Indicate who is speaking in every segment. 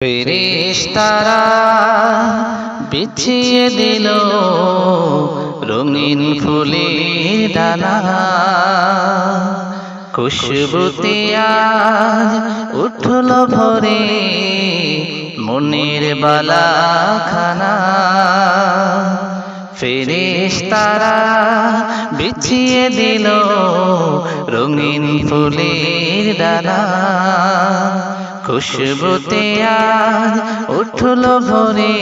Speaker 1: ফেরেশতারা বিছিয়ে দিল রঙিন ফুলের ডানা খুশবুতে উঠল ভরে মনের বালাখানা। ফেরেশতারা বিছিয়ে দিল রঙিন ফুলের ডানা খুশবুতে আজ উঠল ভরে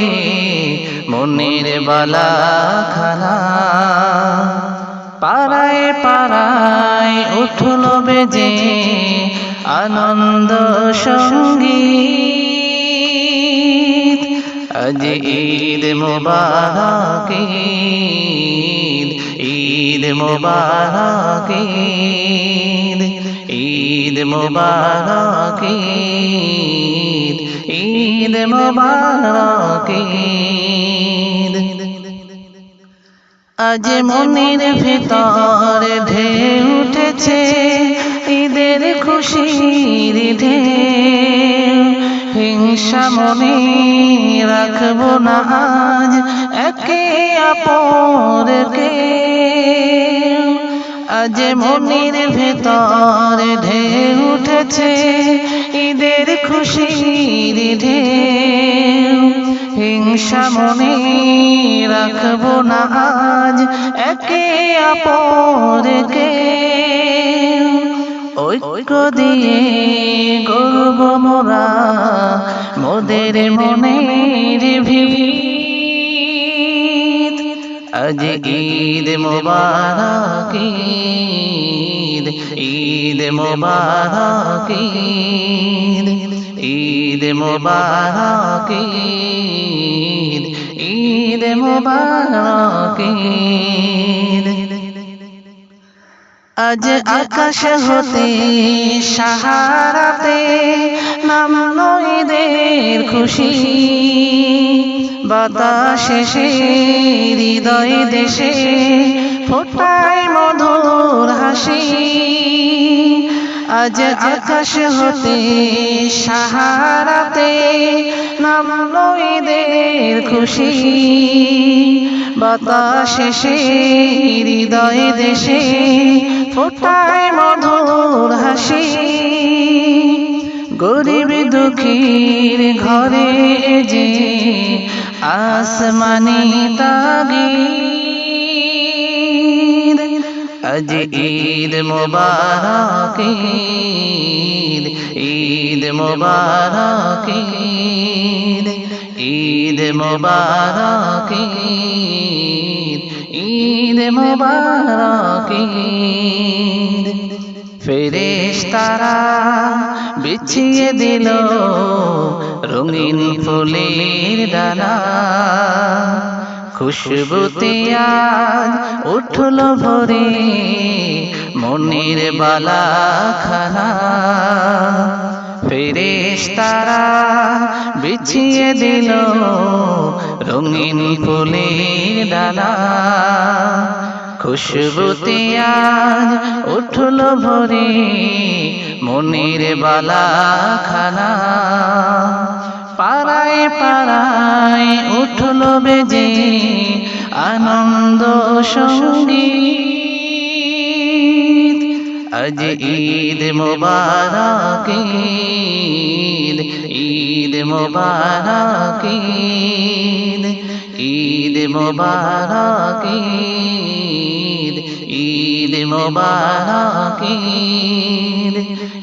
Speaker 1: মনের বালাখানা পাড়ায় পাড়ায় উঠল বেজে আনন্দ সংগীত আজ ঈদ মোবারক, ঈদ ঈদ মোবারক। ঈদ ঈদ মোবারক ঈদ ঈদ মোবারক ঈদ আজ মনের ভেতর ঢে উঠেছে, ঈদের খুশির ঢে হিংসা মনে রাখব না আজ, একে অপরকে। আজ মনের ভেতর ঢে উঠেছে। ঈদের খুশির ঢে হিংসা মনে রাখব না আজ একে অপরকে। ঐক্য দিয়ে গর্ব মোরা। মোদের মনের ভিত আজ ঈদ মোবারক, ঈদ ঈদ মোবারক, ঈদ ঈদ মোবারক ঈদ ঈদ মোবারক, ঈদ আজ আকাশ হতে সাহারাতে নামলো ঈদের খুশি। বাতাসে হৃদয় দেশে ফোটায় মধুর হাসি। আজ আকাশ হতে সাহারাতে নামলো ঈদের খুশি। বাতাসে হৃদয় দেশে ফোটায় মধুর হাসি। গরিব দুঃখীর ঘরে যে আসমানি তাগিদ, আজ ঈদ মোবারক ঈদ ঈদ মোবারক ঈদ ঈদ মোবারক ঈদ ঈদ মোবারক ঈদ ফেরেশতারা বিছিয়ে দিল রঙিন ফুলের দানা। খুশবুতে উঠল ভরে মনের বালাখানা। ফেরেশতারা বিছিয়ে দিল রঙিন ফুলের ডানা খুশবুতে উঠল ভরে মনের বালাখানা পাড়ায় পাড়ায় উঠল বেজে আনন্দ সংগীত আজ ঈদ মোবারক ঈদ ঈদ মোবারক ঈদ ঈদ মোবারক ঈদ ঈদ মোবারক ঈদ